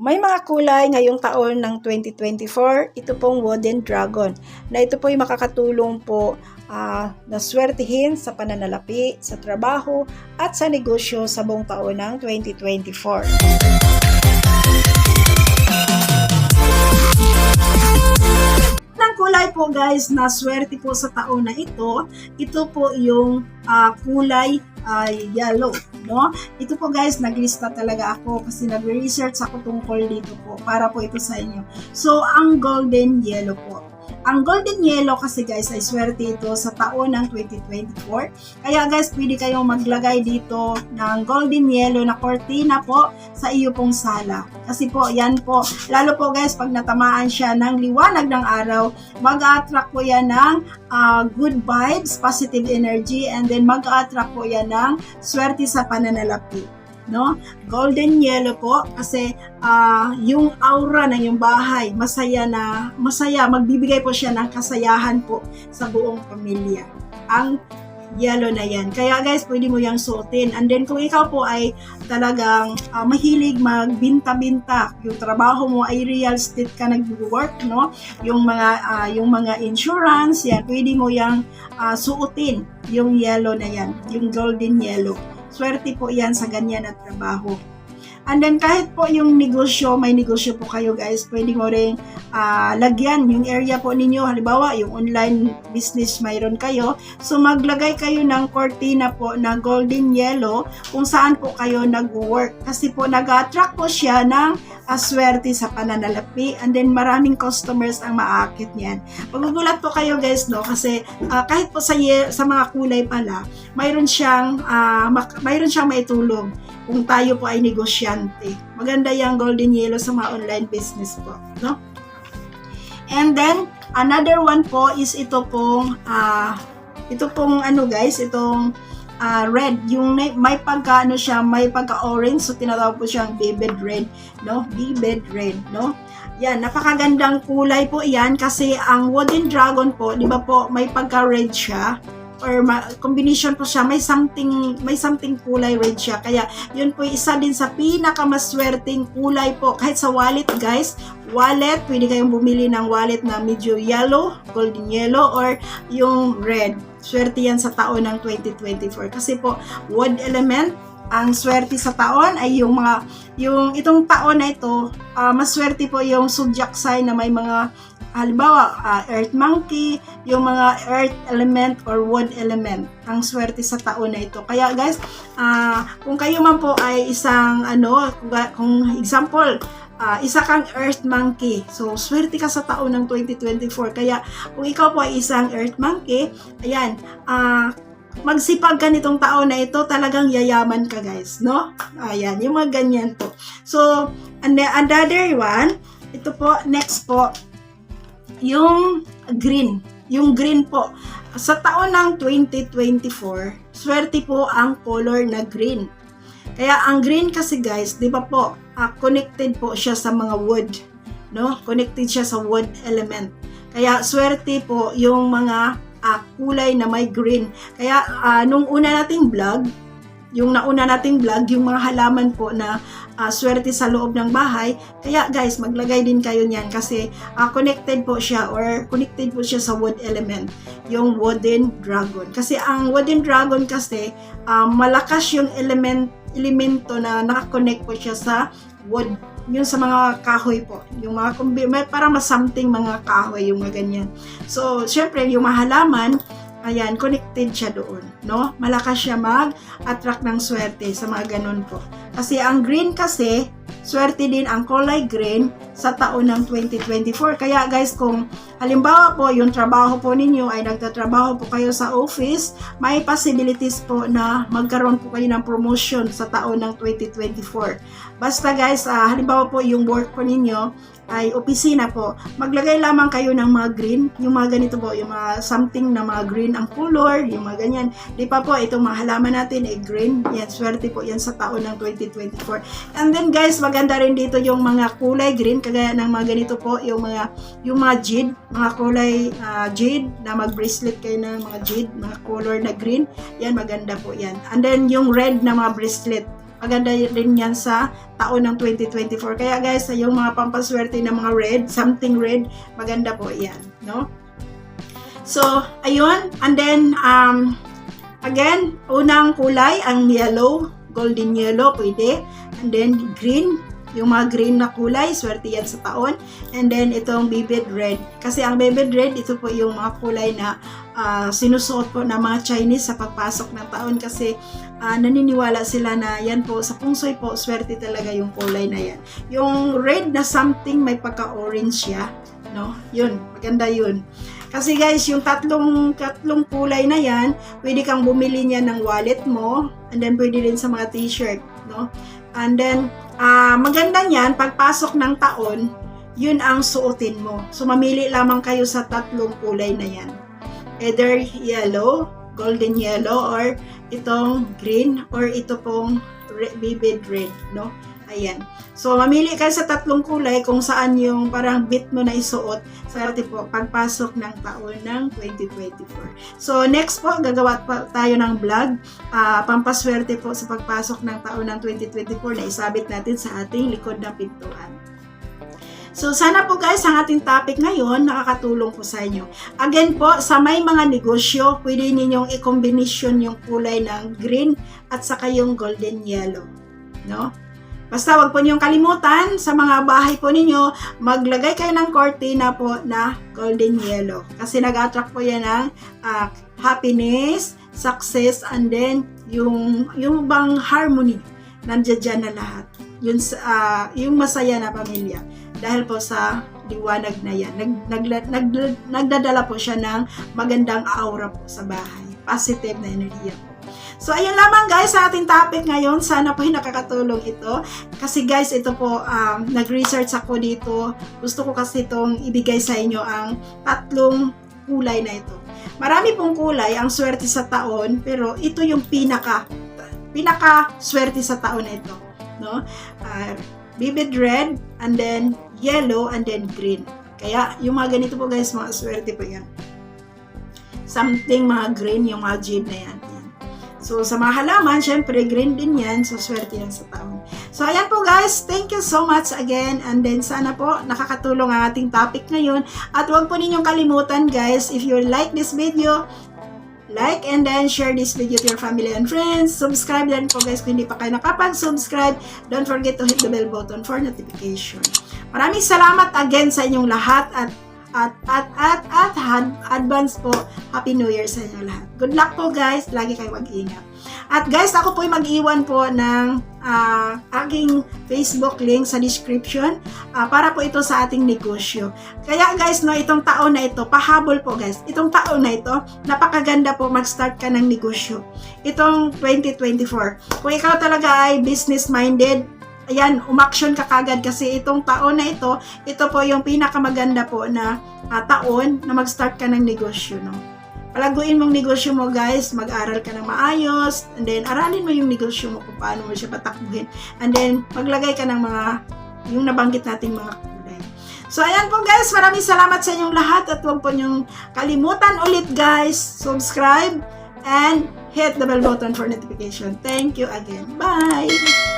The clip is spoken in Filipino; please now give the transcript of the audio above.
May mga kulay ngayong taon ng 2024, ito pong Wooden Dragon, na ito po ay makakatulong po ah, na swertihin sa pananalapi, sa trabaho, at sa negosyo sa buong taon ng 2024. Po guys na swerte po sa taon na ito, ito po yung ah, kulay ay yellow, no? Ito po guys, naglista talaga ako kasi nag-research ako tungkol dito po para po ito sa inyo. So, ang golden yellow po. Ang golden yellow kasi guys ay swerte ito sa taon ng 2024. Kaya guys, pwede kayong maglagay dito ng golden yellow na cortina po sa iyo pong sala. Kasi po, yan po, lalo po guys, pag natamaan siya ng liwanag ng araw, mag-attract po yan ng ah, good vibes, positive energy, and then mag-attract po yan ng swerte sa pananalapi. No? Golden yellow po kasi ah, yung aura ng yung bahay, masaya na, masaya, magbibigay po siya ng kasayahan po sa buong pamilya. Ang yellow na yan. Kaya guys, pwede mo yung suotin. And then kung ikaw po ay talagang ah, mahilig magbinta-binta, yung trabaho mo ay real estate ka nag-work, no? Yung mga ah, yung mga insurance, yan, pwede mo yung ah, suotin yung yellow na yan, yung golden yellow. Swerte po yan sa ganyan na trabaho. And then kahit po yung negosyo, may negosyo po kayo guys, pwede mo rin ah, lagyan yung area po ninyo. Halimbawa, yung online business mayroon kayo. So maglagay kayo ng cortina po na golden yellow kung saan po kayo nag-work. Kasi po nag-attract po siya ng aswerte sa pananalapi and then maraming customers ang maakit niyan. Magugulat po kayo guys no kasi ah, kahit po sa sa mga kulay pala, mayroon siyang ah, mak- mayroon siyang maitulong kung tayo po ay negosyante. Maganda yung golden yellow sa mga online business po, no? And then another one po is ito pong ah, ito pong ano guys, itong ah, red, yung may, pagka ano siya, may pagka orange, so tinatawag po siyang vivid red, no? Vivid red, no? Yan, napakagandang kulay po yan kasi ang wooden dragon po, di ba po, may pagka-red siya or ma- combination po siya, may something may something kulay red siya. Kaya yun po isa din sa pinakamaswerteng kulay po. Kahit sa wallet guys, wallet, pwede kayong bumili ng wallet na medyo yellow, golden yellow, or yung red. Swerte yan sa taon ng 2024. Kasi po, wood element, ang swerte sa taon ay yung mga yung itong taon na ito ah, maswerte po yung zodiac sign na may mga halimbawa ah, earth monkey yung mga earth element or wood element ang swerte sa taon na ito. Kaya guys ah, kung kayo man po ay isang ano kung, kung example ah, isa kang earth monkey. So swerte ka sa taon ng 2024 kaya kung ikaw po ay isang earth monkey ayan ah magsipag ka nitong taon na ito, talagang yayaman ka guys, no? Ayan, yung mga ganyan po. So, and then another one, ito po, next po, yung green. Yung green po. Sa taon ng 2024, swerte po ang color na green. Kaya ang green kasi guys, di ba po, ah, connected po siya sa mga wood. No? Connected siya sa wood element. Kaya swerte po yung mga ah, kulay na may green. Kaya ah, nung una nating vlog, yung nauna nating vlog, yung mga halaman po na ah, swerte sa loob ng bahay. Kaya guys, maglagay din kayo niyan kasi ah, connected po siya or connected po siya sa wood element, yung wooden dragon. Kasi ang wooden dragon kasi ah, malakas yung element elemento na nakakonect po siya sa wood yung sa mga kahoy po yung mga may parang mas something mga kahoy yung mga ganyan so syempre yung mga halaman ayan connected siya doon no? Malakas siya mag-attract ng swerte sa mga ganun po. Kasi ang green kasi swerte din ang kulay green sa taon ng 2024 kaya guys kung halimbawa po yung trabaho po ninyo ay nagtatrabaho po kayo sa office may possibilities po na magkaroon po kayo ng promotion sa taon ng 2024 basta guys ah, halimbawa po yung work po ninyo ay opisina po, maglagay lamang kayo ng mga green, yung mga ganito po, yung mga something na mga green ang color, yung mga ganyan. Di pa po, itong mga halaman natin ay green. Yan, swerte po yan sa taon ng 2024. And then guys, maganda rin dito yung mga kulay green, kagaya ng mga ganito po, yung mga, yung mga jade, mga kulay ah, jade, na mag-bracelet kayo ng mga jade, mga color na green. Yan, maganda po yan. And then yung red na mga bracelet, maganda rin yan sa taon ng 2024. Kaya guys, yung mga pampaswerte ng mga red, something red, maganda po yan, no? So, ayun. And then, um, again, unang kulay, ang yellow, golden yellow, pwede. And then, green, yung mga green na kulay, swerte yan sa taon. And then, itong vivid red. Kasi ang vivid red, ito po yung mga kulay na ah, sinusuot po ng mga Chinese sa pagpasok ng taon kasi ah, naniniwala sila na yan po, sa pungsoy po, swerte talaga yung kulay na yan. Yung red na something, may pagka-orange siya. No? Yun, maganda yun. Kasi guys, yung tatlong tatlong kulay na yan, pwede kang bumili niya ng wallet mo, and then pwede rin sa mga t-shirt, no? And then, ah maganda niyan, pagpasok ng taon, yun ang suotin mo. So, mamili lamang kayo sa tatlong kulay na yan. Either yellow, golden yellow, or itong green, or ito pong vivid red, no? Ayan. So, mamili kayo sa tatlong kulay kung saan yung parang bit mo na isuot Swerte po, pagpasok ng taon ng 2024. So, next po, gagawa pa tayo ng vlog. ah, pampaswerte po sa pagpasok ng taon ng 2024 na isabit natin sa ating likod ng pintuan. So, sana po guys, ang ating topic ngayon, nakakatulong po sa inyo. Again po, sa may mga negosyo, pwede ninyong i-combination yung kulay ng green at saka yung golden yellow. No? Basta wag po niyong kalimutan sa mga bahay po ninyo, maglagay kayo ng cortina po na golden yellow. Kasi nag-attract po yan ng ah, happiness, success, and then yung, yung bang harmony. Nandiyan na lahat. Yun, ah, yung masaya na pamilya. Dahil po sa liwanag na yan. Nag, nag, nag, nagdadala po siya ng magandang aura po sa bahay. Positive na enerhiya po. So, ayun lamang guys sa ating topic ngayon. Sana po ay nakakatulong ito. Kasi guys, ito po, um, nag-research ako dito. Gusto ko kasi itong ibigay sa inyo ang tatlong kulay na ito. Marami pong kulay ang swerte sa taon, pero ito yung pinaka, pinaka swerte sa taon na ito. No? Ah, vivid red, and then yellow, and then green. Kaya, yung mga ganito po guys, mga swerte po yan. Something mga green, yung mga jade na yan. So, sa mga halaman, syempre, green din yan. So, swerte yan sa taon. So, ayan po guys. Thank you so much again. And then, sana po nakakatulong ang ating topic ngayon. At huwag po ninyong kalimutan guys, if you like this video, like and then share this video to your family and friends. Subscribe din po guys kung hindi pa kayo nakapag-subscribe. Don't forget to hit the bell button for notification. Maraming salamat again sa inyong lahat at at at at at had- advance po Happy New Year sa inyo lahat. Good luck po guys. Lagi kayo mag-ingat. At guys, ako po mag-iwan po ng ah, aking Facebook link sa description ah, para po ito sa ating negosyo. Kaya guys, no, itong taon na ito, pahabol po guys. Itong taon na ito, napakaganda po mag-start ka ng negosyo. Itong 2024. Kung ikaw talaga ay business-minded, ayan, umaksyon ka kagad kasi itong taon na ito, ito po yung pinakamaganda po na ah, taon na mag-start ka ng negosyo, no? Palaguin mong negosyo mo, guys. Mag-aral ka ng maayos. And then, aralin mo yung negosyo mo kung paano mo siya patakbuhin. And then, maglagay ka ng mga, yung nabanggit nating mga kulay. So, ayan po guys. Maraming salamat sa inyong lahat. At huwag po niyong kalimutan ulit, guys. Subscribe and hit the bell button for notification. Thank you again. Bye!